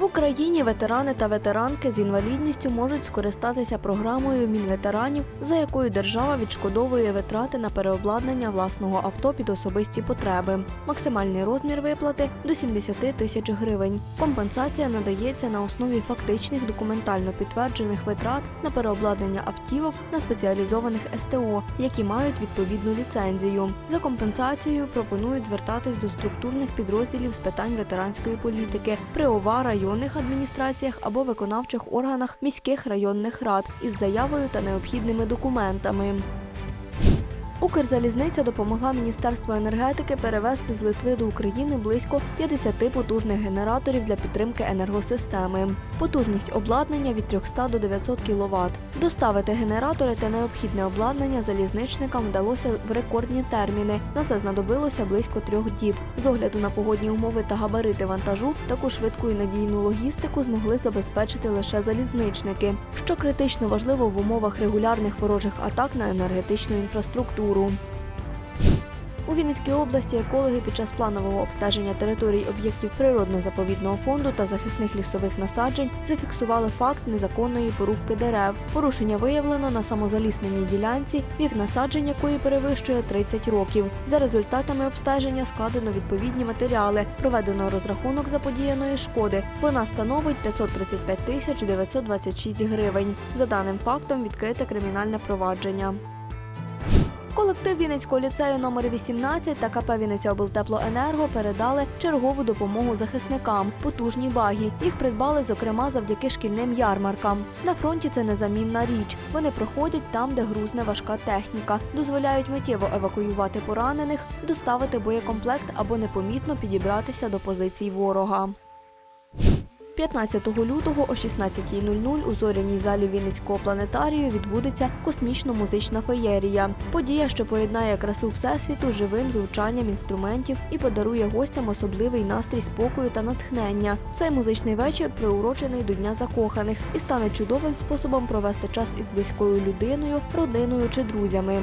В Україні ветерани та ветеранки з інвалідністю можуть скористатися програмою Мінветеранів, за якою держава відшкодовує витрати на переобладнання власного авто під особисті потреби. Максимальний розмір виплати до 70 тисяч гривень. Компенсація надається на основі фактичних документально підтверджених витрат на переобладнання автівок на спеціалізованих СТО, які мають відповідну ліцензію. За компенсацією пропонують звертатись до структурних підрозділів з питань ветеранської політики при ОВА районних адміністраціях або виконавчих органах міських районних рад із заявою та необхідними документами. Укрзалізниця допомогла Міністерству енергетики перевезти з Литви до України близько 50 потужних генераторів для підтримки енергосистеми. Потужність обладнання від 300 до 900 кВт. Доставити генератори та необхідне обладнання залізничникам вдалося в рекордні терміни. На це знадобилося близько трьох діб. З огляду на погодні умови та габарити вантажу, таку швидку і надійну логістику змогли забезпечити лише залізничники, що критично важливо в умовах регулярних ворожих атак на енергетичну інфраструктуру. У Вінницькій області екологи під час планового обстеження територій об'єктів природно-заповідного фонду та захисних лісових насаджень зафіксували факт незаконної порубки дерев. Порушення виявлено на самозалісненій ділянці, вік насаджень якої перевищує 30 років. За результатами обстеження складено відповідні матеріали. Проведено розрахунок заподіяної шкоди. Вона становить 535 тисяч 926 гривень. За даним фактом відкрите кримінальне провадження. Колектив Вінницького ліцею номер 18 та КП Вінниця облтеплоенерго передали чергову допомогу захисникам потужні багі. Їх придбали, зокрема, завдяки шкільним ярмаркам. На фронті це незамінна річ. Вони проходять там, де грузне важка техніка, дозволяють миттєво евакуювати поранених, доставити боєкомплект або непомітно підібратися до позицій ворога. 15 лютого о 16.00 у зоряній залі Вінницького планетарію відбудеться космічно-музична феєрія. Подія, що поєднає красу всесвіту живим звучанням інструментів і подарує гостям особливий настрій спокою та натхнення. Цей музичний вечір приурочений до Дня закоханих і стане чудовим способом провести час із близькою людиною, родиною чи друзями.